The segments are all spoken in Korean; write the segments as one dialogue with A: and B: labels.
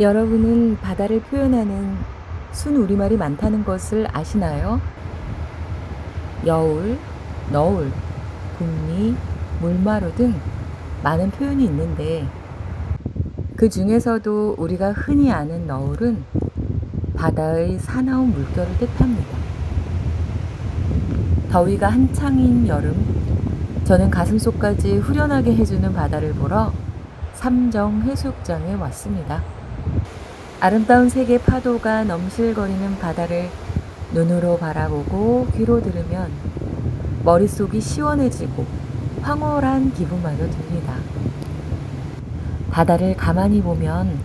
A: 여러분은 바다를 표현하는 순 우리말이 많다는 것을 아시나요? 여울, 너울, 북미, 물마루 등 많은 표현이 있는데 그 중에서도 우리가 흔히 아는 너울은 바다의 사나운 물결을 뜻합니다. 더위가 한창인 여름, 저는 가슴속까지 후련하게 해주는 바다를 보러 삼정 해수욕장에 왔습니다. 아름다운 색의 파도가 넘실거리는 바다를 눈으로 바라보고 귀로 들으면 머릿속이 시원해지고 황홀한 기분마저 듭니다. 바다를 가만히 보면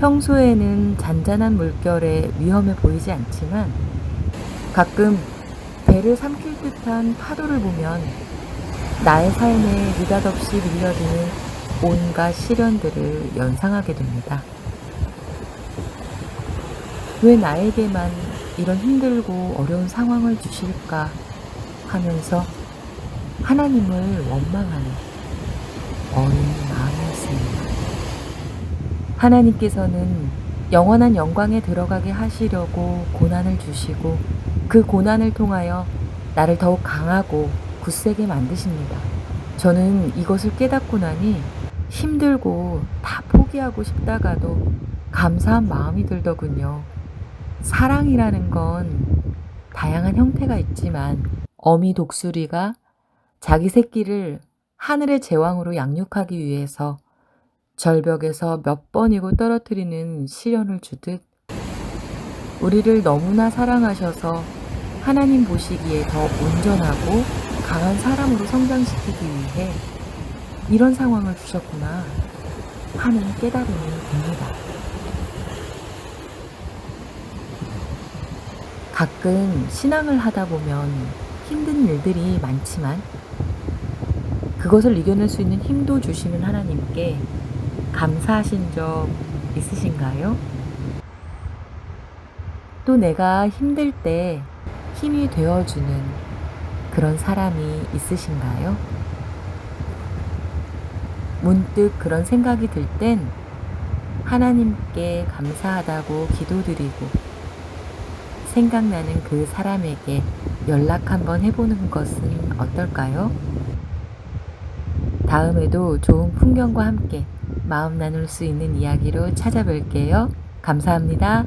A: 평소에는 잔잔한 물결에 위험해 보이지 않지만 가끔 배를 삼킬 듯한 파도를 보면 나의 삶에 느닷없이 밀려드는 온갖 시련들을 연상하게 됩니다. 왜 나에게만 이런 힘들고 어려운 상황을 주실까 하면서 하나님을 원망하는 어린 마음이었습니다. 하나님께서는 영원한 영광에 들어가게 하시려고 고난을 주시고 그 고난을 통하여 나를 더욱 강하고 굳세게 만드십니다. 저는 이것을 깨닫고 나니 힘들고 다 포기하고 싶다가도 감사한 마음이 들더군요. 사랑이라는 건 다양한 형태가 있지만 어미 독수리가 자기 새끼를 하늘의 제왕으로 양육하기 위해서 절벽에서 몇 번이고 떨어뜨리는 시련을 주듯 우리를 너무나 사랑하셔서 하나님 보시기에 더 온전하고 강한 사람으로 성장시키기 위해 이런 상황을 주셨구나 하는 깨달음이 듭니다. 가끔 신앙을 하다 보면 힘든 일들이 많지만 그것을 이겨낼 수 있는 힘도 주시는 하나님께 감사하신 적 있으신가요? 또 내가 힘들 때 힘이 되어주는 그런 사람이 있으신가요? 문득 그런 생각이 들 땐 하나님께 감사하다고 기도드리고 생각나는 그 사람에게 연락 한번 해보는 것은 어떨까요? 다음에도 좋은 풍경과 함께 마음 나눌 수 있는 이야기로 찾아뵐게요. 감사합니다.